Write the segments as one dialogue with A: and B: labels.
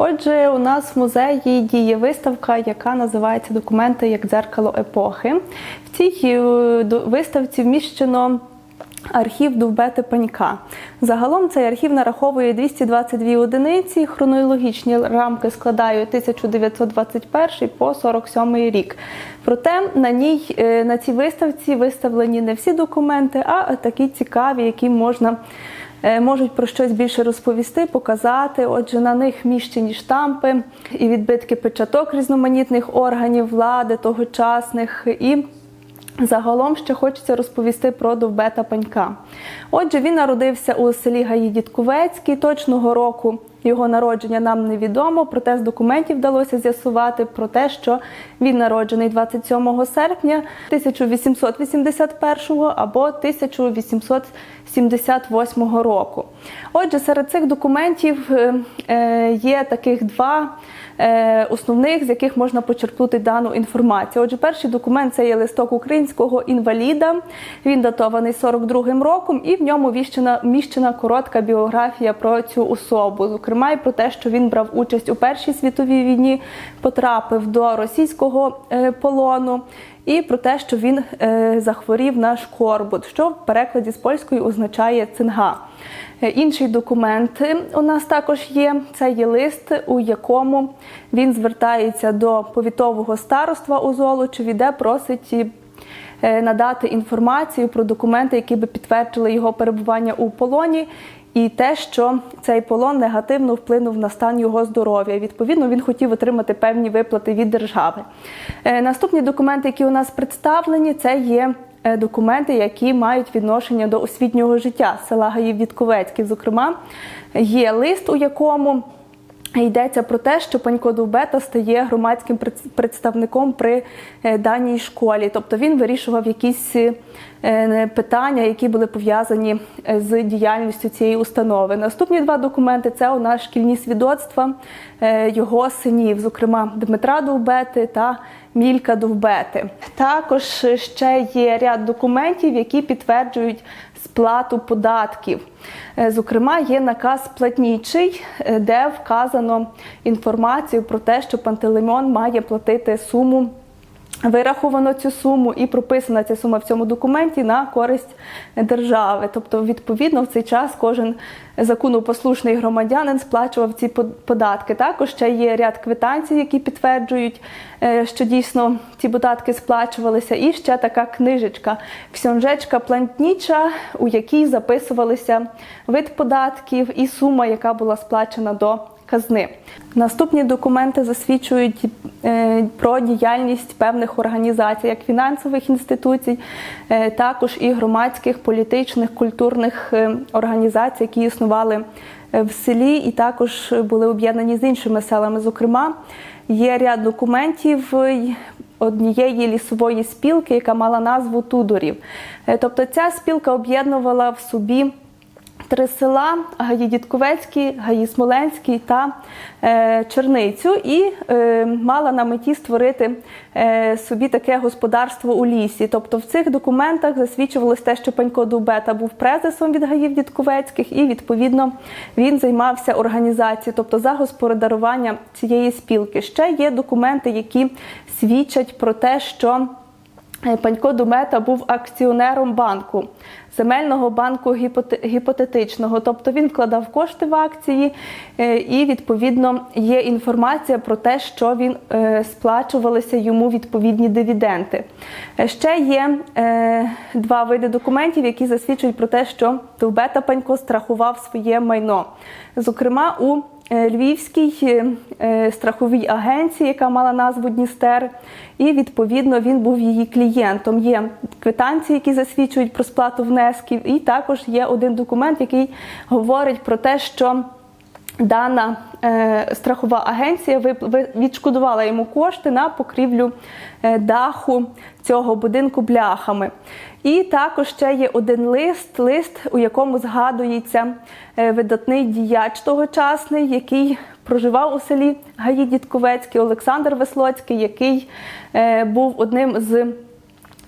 A: Отже, у нас в музеї діє виставка, яка називається Документи як дзеркало епохи. В цій е, виставці вміщено архів Довбети Панька. Загалом цей архів нараховує 222 одиниці. Хронологічні рамки складають 1921 по 47 рік. Проте на ній е, на цій виставці виставлені не всі документи, а такі цікаві, які можна можуть про щось більше розповісти, показати. Отже, на них міщені штампи і відбитки печаток різноманітних органів влади тогочасних і. Загалом ще хочеться розповісти про Довбета Панька. Отже, він народився у селі Гаї Дідковецький. Точного року його народження нам невідомо, проте з документів вдалося з'ясувати про те, що він народжений 27 серпня 1881 або 1878 року. Отже, серед цих документів е, е, є таких два основних, з яких можна почерпнути дану інформацію. Отже, перший документ це є листок українського інваліда. Він датований 42-м роком, і в ньому віщена міщена коротка біографія про цю особу. Зокрема, і про те, що він брав участь у Першій світовій війні, потрапив до російського е, полону. І про те, що він е, захворів на шкорбут, що в перекладі з польської означає цинга. Е, Інший документ у нас також є. Це є лист, у якому він звертається до повітового староства у Золочеві, де просить е, надати інформацію про документи, які би підтверджили його перебування у полоні. І те, що цей полон негативно вплинув на стан його здоров'я. Відповідно, він хотів отримати певні виплати від держави. Е, Наступні документи, які у нас представлені, це є е, документи, які мають відношення до освітнього життя села Гаїв Вітковецький. Зокрема, є лист, у якому Йдеться про те, що Панько Довбета стає громадським представником при е, даній школі, тобто він вирішував якісь е, питання, які були пов'язані е, з діяльністю цієї установи. Наступні два документи це у нас шкільні свідоцтва його синів, зокрема Дмитра Довбети та Мілька Довбети. Також ще є ряд документів, які підтверджують сплату податків. Е, Зокрема, є наказ платнічий, е, де вказано інформацію про те, що Пантелеймон має платити суму. Вираховано цю суму і прописана ця сума в цьому документі на користь держави. Тобто, відповідно, в цей час кожен законопослушний громадянин сплачував ці податки. Також ще є ряд квитанцій, які підтверджують, е, що дійсно ці податки сплачувалися. І ще така книжечка Ксьонжечка плантніча, у якій записувалися вид податків і сума, яка була сплачена до казни. Наступні документи засвідчують е, про діяльність певних організацій, як фінансових інституцій, е, також і громадських, політичних, культурних е, організацій, які існували в селі, і також були об'єднані з іншими селами. Зокрема, є ряд документів. Однієї лісової спілки, яка мала назву Тудорів. Тобто ця спілка об'єднувала в собі три села: Гаї Дідковецький, Гаї Смоленський та е, Черницю, і е, мала на меті створити е, собі таке господарство у лісі. Тобто в цих документах засвідчувалось те, що Панько Дубета був презесом від Гаїв Дідковецьких, і відповідно він займався організацією, тобто за господарування цієї спілки. Ще є документи, які свідчать про те, що Панько Думета був акціонером банку, земельного банку гіпотетичного. Тобто він вкладав кошти в акції, е, і відповідно є інформація про те, що він е, сплачувалися йому відповідні дивіденти. Е, Ще є е, два види документів, які засвідчують про те, що Довбета Панько страхував своє майно. Зокрема, у е, Львівській е, е, страховій агенції, яка мала назву Дністер, і відповідно він був її клієнтом. Є квитанції, які засвідчують про сплату внесків, і також є один документ, який говорить про те, що дана е, страхова агенція відшкодувала йому кошти на покрівлю е, даху цього будинку бляхами. І також ще є один лист, лист, у якому згадується е, видатний діяч тогочасний, який проживав у селі Гаї Дідковецький, Олександр Веслоцький, який е, був одним з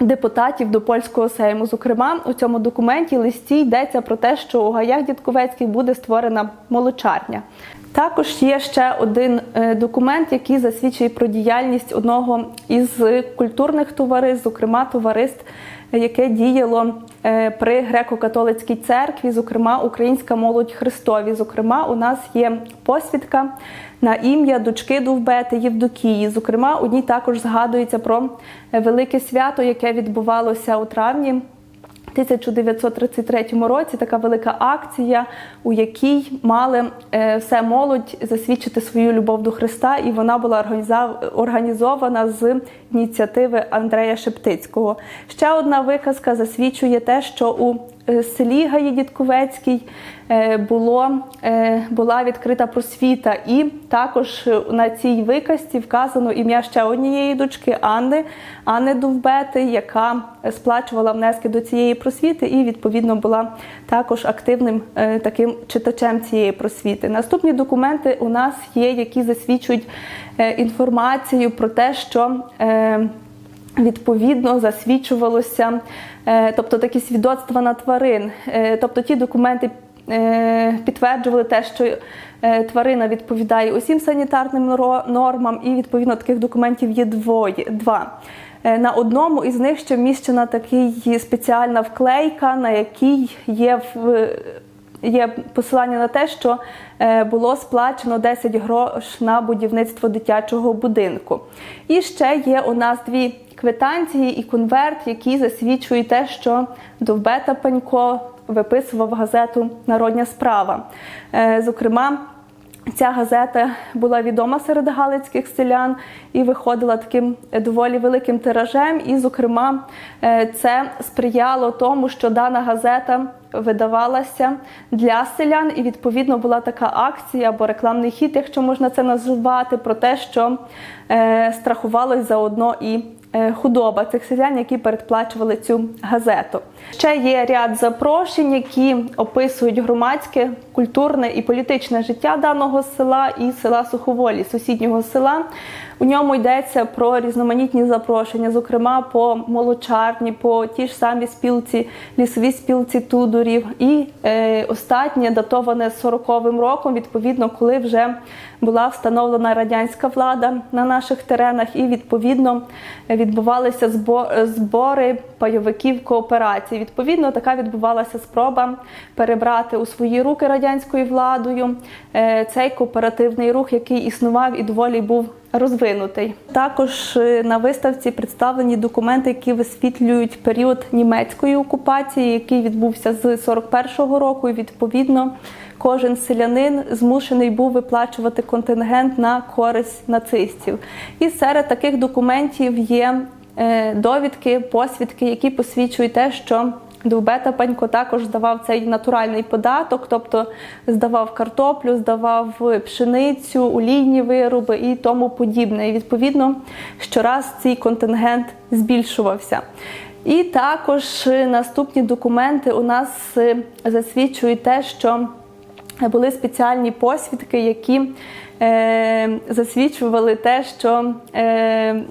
A: депутатів до польського сейму. Зокрема, у цьому документі листі йдеться про те, що у гаях Дідковецьких буде створена молочарня. Також є ще один е, документ, який засвідчує про діяльність одного із культурних товариств, зокрема товариств, яке діяло е, при греко-католицькій церкві, зокрема Українська молодь Христові. Зокрема, у нас є посвідка на ім'я дочки Довбети Євдокії. Зокрема, у ній також згадується про е, велике свято, яке відбувалося у травні. 1933 році така велика акція, у якій мали е, все молодь засвідчити свою любов до Христа, і вона була організована з ініціативи Андрея Шептицького. Ще одна виказка засвідчує те, що у селі Гаї Дідковецькій е, було, е, була відкрита просвіта, і також на цій виказці вказано ім'я ще однієї дочки Анни, Анни Довбети, яка сплачувала внески до цієї просвіти і відповідно була також активним е, таким читачем цієї просвіти. Наступні документи у нас є, які засвідчують е, інформацію про те, що е, Відповідно, засвідчувалося, е, тобто такі свідоцтва на тварин. Е, Тобто ті документи е, підтверджували те, що тварина відповідає усім санітарним нормам, і відповідно таких документів є двоє два. На одному із них ще вміщена такий спеціальна вклейка, на якій є в є посилання на те, що було сплачено 10 грош на будівництво дитячого будинку. І ще є у нас дві квитанції і конверт, які засвідчує те, що Довбета Панько виписував газету Народня справа. Е, Зокрема, Ця газета була відома серед галицьких селян і виходила таким доволі великим тиражем. І, зокрема, е, це сприяло тому, що дана газета видавалася для селян, і відповідно була така акція або рекламний хід, якщо можна це назвати, про те, що е, страхувалось заодно і е, худоба цих селян, які передплачували цю газету. Ще є ряд запрошень, які описують громадське, культурне і політичне життя даного села і села Суховолі, сусіднього села. У ньому йдеться про різноманітні запрошення, зокрема по молочарні, по ті ж самі спілці, лісовій спілці Тудорів. І е, останнє датоване 40-м роком, відповідно, коли вже була встановлена радянська влада на наших теренах, і відповідно відбувалися збо- збори пайовиків кооперації. Відповідно, така відбувалася спроба перебрати у свої руки радянською владою е, цей кооперативний рух, який існував і доволі був розвинутий. Також е, на виставці представлені документи, які висвітлюють період німецької окупації, який відбувся з 41-го року. І відповідно кожен селянин змушений був виплачувати контингент на користь нацистів. І серед таких документів є е, довідки, посвідки, які посвідчують те, що Довбета Панько також здавав цей натуральний податок, тобто здавав картоплю, здавав пшеницю, олійні вироби і тому подібне. І відповідно щораз цей контингент збільшувався. І також наступні документи у нас е, засвідчують те, що були спеціальні посвідки, які е, засвідчували те, що е,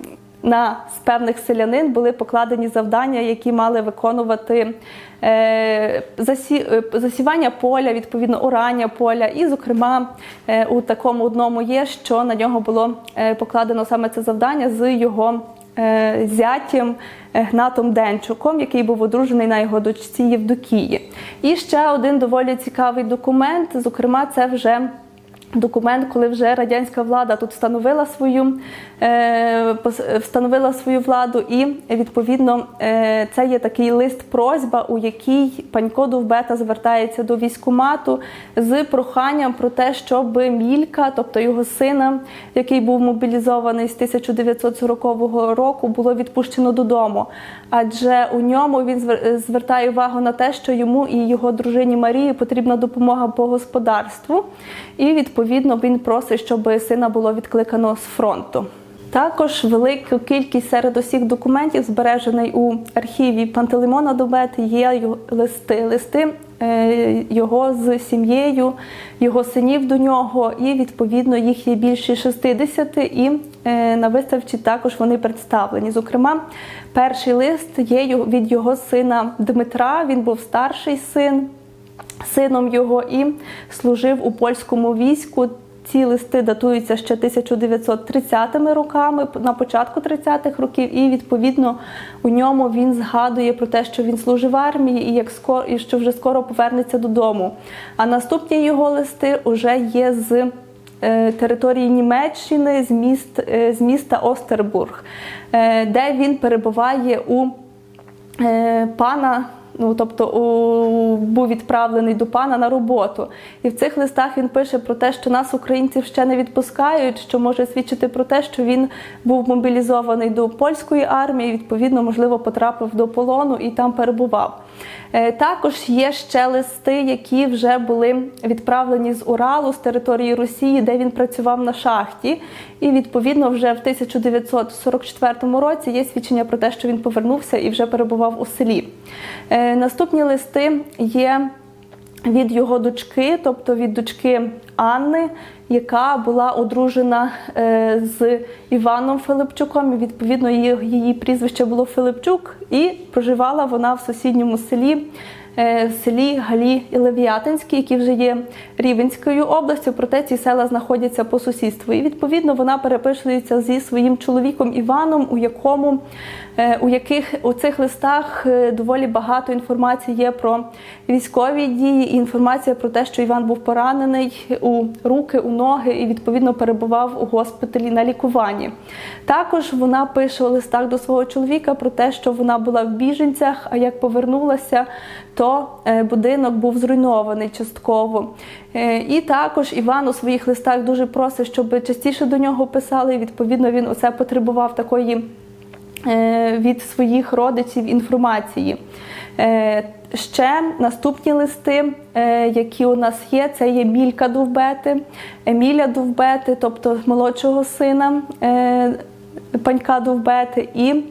A: на певних селянин були покладені завдання, які мали виконувати е, е, засівання поля, відповідно орання поля. І, зокрема, е, у такому одному є, що на нього було покладено саме це завдання з його зятєм е, Гнатом Денчуком, який був одружений на його дочці Євдокії. І ще один доволі цікавий документ. Зокрема, це вже документ, коли вже радянська влада тут встановила свою, е, встановила свою владу, і відповідно е, це є такий лист просьба, у якій панько Довбета звертається до військкомату з проханням про те, щоб Мілька, тобто його сина, який був мобілізований з 1940 року, було відпущено додому. Адже у ньому він звер- звертає увагу на те, що йому і його дружині Марії потрібна допомога по господарству, і відповідно він просить, щоб сина було відкликано з фронту. Також велику кількість серед усіх документів, збережений у архіві Пантелеймона Добети, є листи. Листи е, його з сім'єю, його синів до нього, і відповідно їх є більше 60, і е, на виставці також вони представлені. Зокрема, перший лист є від його сина Дмитра. Він був старший син сином його і служив у польському війську ці листи датуються ще 1930 роками, на початку 30-х років, і відповідно у ньому він згадує про те, що він служив в армії і як скоро і що вже скоро повернеться додому. А наступні його листи вже є з е, території Німеччини, з міст е, з міста Остербург, е, де він перебуває у е, пана. Ну, тобто у, був відправлений до пана на роботу. І в цих листах він пише про те, що нас, українців, ще не відпускають, що може свідчити про те, що він був мобілізований до польської армії, відповідно, можливо, потрапив до полону і там перебував. Е, Також є ще листи, які вже були відправлені з Уралу, з території Росії, де він працював на шахті. І відповідно вже в 1944 році є свідчення про те, що він повернувся і вже перебував у селі. Е, Наступні листи є від його дочки, тобто від дочки Анни, яка була одружена е, з Іваном Филипчуком. І, відповідно, її, її прізвище було Филипчук, і проживала вона в сусідньому селі. Е, селі Галі і Левіатинській, які вже є Рівенською областю, проте ці села знаходяться по сусідству. І відповідно вона переписується зі своїм чоловіком Іваном, у якому е, у яких у цих листах е, доволі багато інформації є про військові дії, і інформація про те, що Іван був поранений у руки, у ноги і відповідно перебував у госпіталі на лікуванні. Також вона пише у листах до свого чоловіка про те, що вона була в біженцях, а як повернулася, то е, будинок був зруйнований частково. Е, І також Іван у своїх листах дуже просить, щоб частіше до нього писали. І відповідно він оце потребував такої е, від своїх родичів інформації. Ще наступні листи, які у нас є, це є Мілька Довбети, Еміля Довбети, тобто молодшого сина панька Довбети. І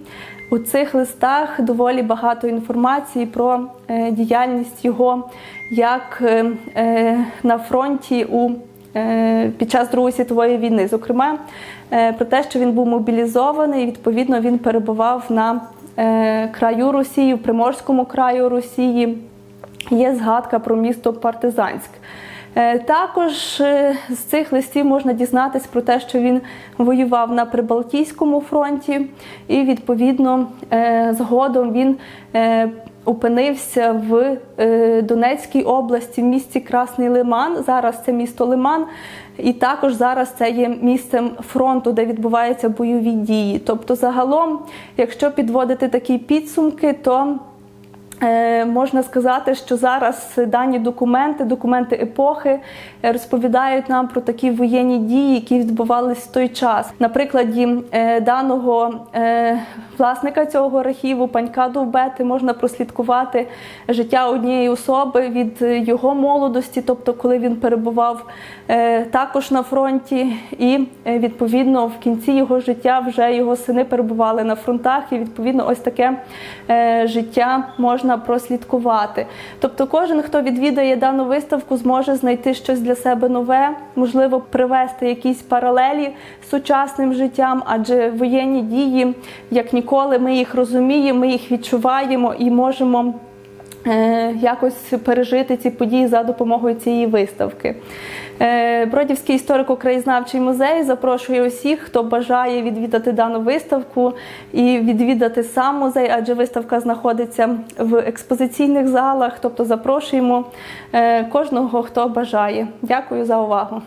A: у цих листах доволі багато інформації про е, діяльність його як е, е, на фронті у під час Другої світової війни. Зокрема, про те, що він був мобілізований, відповідно він перебував на краю Росії, в Приморському краю Росії. Є згадка про місто Партизанськ. Е, Також е, з цих листів можна дізнатись про те, що він воював на Прибалтійському фронті, і відповідно е, згодом він опинився в Донецькій області, в місті Красний Лиман. Зараз це місто Лиман, і також зараз це є місцем фронту, де відбуваються бойові дії. Тобто, загалом, якщо підводити такі підсумки, то Можна сказати, що зараз дані документи, документи епохи е, розповідають нам про такі воєнні дії, які відбувалися в той час. На прикладі е, даного е, власника цього архіву, панька Довбети, можна прослідкувати життя однієї особи від е, його молодості, тобто коли він перебував е, також на фронті, і е, відповідно в кінці його життя вже його сини перебували на фронтах, і відповідно ось таке е, життя можна прослідкувати. Тобто, кожен, хто відвідає дану виставку, зможе знайти щось для себе нове, можливо, привести якісь паралелі з сучасним життям, адже воєнні дії, як ніколи, ми їх розуміємо, ми їх відчуваємо і можемо. Е, Якось пережити ці події за допомогою цієї виставки. Е, Бродівський історико-краєзнавчий музей запрошує усіх, хто бажає відвідати дану виставку і відвідати сам музей, адже виставка знаходиться в експозиційних залах. Тобто запрошуємо е, кожного, хто бажає. Дякую за увагу.